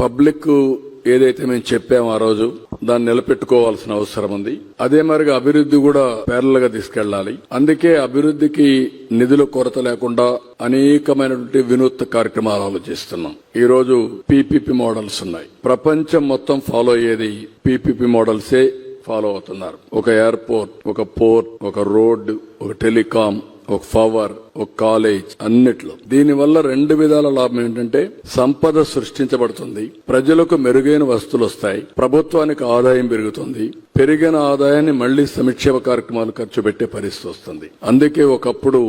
Public ఏదైతే మేము చెప్పామో ఆ రోజు దాన్ని నిలబెట్టుకోవాల్సిన అవసరం ఉంది. అదే మరిగా అభివృద్ధి కూడా పేర్ల గా తీసుకెళ్ళాలి అందుకే అభివృద్ధికి నిధుల కొరత లేకుండా అనేకమైనటువంటి వినూత్న కార్యక్రమాలు ఆలోచిస్తున్నాం. ఈ రోజు పీపీపీ మోడల్స్ ఉన్నాయి. ప్రపంచం మొత్తం ఫాలో అయ్యేది పీపీపీ మోడల్సే ఫాలో అవుతున్నారు. ఒక ఎయిర్పోర్ట్ ఒక పోర్ట్ ఒక రోడ్డు ఒక టెలికాం ఒక పవర్ ఒక కాలేజ్ అన్నిట్లో. దీనివల్ల రెండు విధాల లాభం ఏంటంటే సంపద సృష్టించబడుతుంది ప్రజలకు మెరుగైన వస్తువులు వస్తాయి ప్రభుత్వానికి ఆదాయం పెరుగుతుంది పెరిగిన ఆదాయాన్ని మళ్ళీ సంక్షేమ కార్యక్రమాలు ఖర్చు పెట్టే పరిస్థితి వస్తుంది. అందుకే ఒకప్పుడు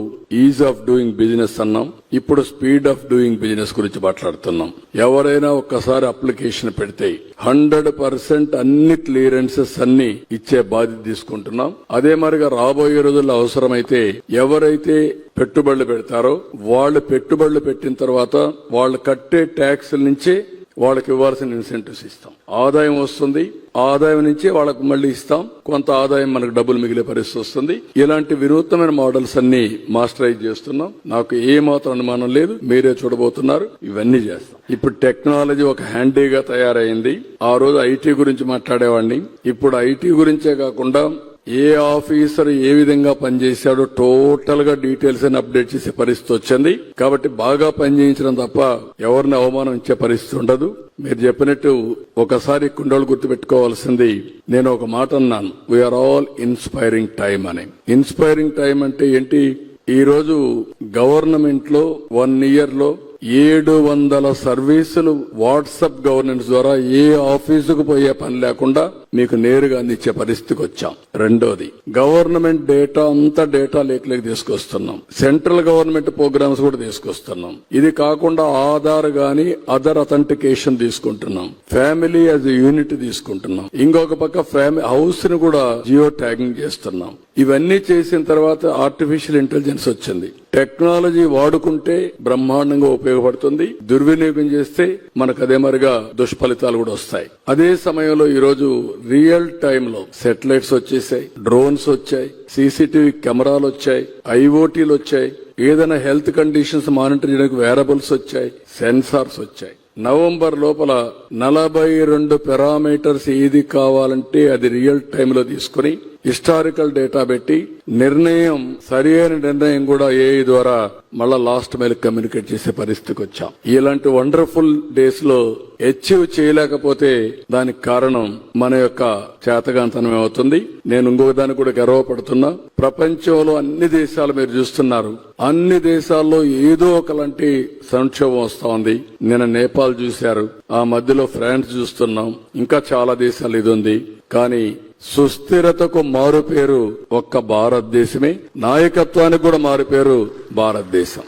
ఈజ్ ఆఫ్ డూయింగ్ బిజినెస్ అన్నాం ఇప్పుడు స్పీడ్ ఆఫ్ డూయింగ్ బిజినెస్ గురించి మాట్లాడుతున్నాం. ఎవరైనా ఒక్కసారి అప్లికేషన్ పెడితే హండ్రెడ్ పర్సెంట్ అన్ని క్లియరెన్సెస్ అన్ని ఇచ్చే బాధ్యత తీసుకుంటున్నాం. అదే మరిగా రాబోయే రోజుల్లో అవసరమైతే ఎవరైతే పెట్టుబడులు పెడతారో వాళ్ళు పెట్టుబడులు పెట్టిన తర్వాత వాళ్ళు కట్టే ట్యాక్స్ నుంచే వాళ్ళకి ఇవ్వాల్సిన ఇన్సెంటివ్స్ ఇస్తాం. ఆదాయం వస్తుంది ఆదాయం నుంచి వాళ్ళకు మళ్ళీ ఇస్తాం. కొంత ఆదాయం మనకు డబ్బులు మిగిలే పరిస్థితి వస్తుంది. ఇలాంటి వినూత్నమైన మోడల్స్ అన్ని మాస్టరైజ్ చేస్తున్నాం. నాకు ఏ మాత్రం అనుమానం లేదు మీరే చూడబోతున్నారు. ఇవన్నీ చేస్తాం. ఇప్పుడు టెక్నాలజీ ఒక హ్యాండీగా తయారైంది. ఆ రోజు ఐటీ గురించి మాట్లాడేవాడిని. ఇప్పుడు ఐటీ గురించే కాకుండా ఏ ఆఫీసర్ ఏ విధంగా పనిచేశాడో టోటల్గా డీటెయిల్స్ అని అప్డేట్ చేసే పరిస్థితి వచ్చింది. కాబట్టి బాగా పనిచేయించడం తప్ప ఎవరిని అవమానం ఇచ్చే పరిస్థితి ఉండదు. మీరు చెప్పినట్టు ఒకసారి కుండలు గుర్తుపెట్టుకోవాల్సింది నేను ఒక మాట అన్నాను. We are all inspiring time అని. ఇన్స్పైరింగ్ టైం అంటే ఏంటి? ఈ రోజు గవర్నమెంట్లో వన్ ఇయర్లో ఏడు వందల సర్వీసులు వాట్సాప్ గవర్నెన్స్ ద్వారా ఏ ఆఫీసుకు పోయే పని లేకుండా మీకు నేరుగా అందించే పరిస్థితికి వచ్చాం. రెండోది గవర్నమెంట్ డేటా అంతా డేటా లేకలేక తీసుకొస్తున్నాం. సెంట్రల్ గవర్నమెంట్ ప్రోగ్రామ్స్ కూడా తీసుకొస్తున్నాం. ఇది కాకుండా ఆధార్ గాని అదర్ అథెంటికేషన్ తీసుకుంటున్నాం. ఫ్యామిలీ యాజ్ యూనిట్ తీసుకుంటున్నాం. ఇంకొక పక్క ఫ్యామిలీ హౌస్ని కూడా జియో ట్యాగింగ్ చేస్తున్నాం. ఇవన్నీ చేసిన తర్వాత ఆర్టిఫిషియల్ ఇంటెలిజెన్స్ వచ్చింది. టెక్నాలజీ వాడుకుంటే బ్రహ్మాండంగా ఉపయోగపడుతుంది. దుర్వినియోగం చేస్తే మనకు అదే మరిగా దుష్ఫలితాలు కూడా వస్తాయి. అదే సమయంలో ఈరోజు రియల్ టైమ్లో సెటిలైట్స్ వచ్చేసాయి డ్రోన్స్ వచ్చాయి సీసీటీవీ కెమెరాలు వచ్చాయి ఐఓటీలు వచ్చాయి. ఏదైనా హెల్త్ కండిషన్స్ మానిటర్ చేయడానికి వేరబుల్స్ వచ్చాయి సెన్సార్స్ వచ్చాయి. నవంబర్ లోపల నలభై రెండు పెరామీటర్స్ ఏది కావాలంటే అది రియల్ టైమ్లో తీసుకుని హిస్టారికల్ డేటా పెట్టి నిర్ణయం సరి అయిన నిర్ణయం కూడా ఏఐ ద్వారా మళ్ళా లాస్ట్ మైల్ కమ్యూనికేట్ చేసే పరిస్థితికి వచ్చాం. ఇలాంటి వండర్ఫుల్ డేస్లో అచీవ్ చేయలేకపోతే దానికి కారణం మన యొక్క చేతగాంతనం అవుతుంది నేను ఇంకొక దాన్ని కూడా గర్వపడుతున్నా. ప్రపంచంలో అన్ని దేశాలు మీరు చూస్తున్నారు. అన్ని దేశాల్లో ఏదో ఒకలాంటి సంక్షోభం వస్తా ఉంది. నిన్న నేపాల్ చూశారు. ఆ మధ్యలో ఫ్రాన్స్ చూస్తున్నాం. ఇంకా చాలా దేశాలు ఇది ఉంది. కానీ సుస్థిరతకు మారు పేరు ఒక్క భారతదేశమే. నాయకత్వానికి కూడా మారు పేరు భారతదేశం.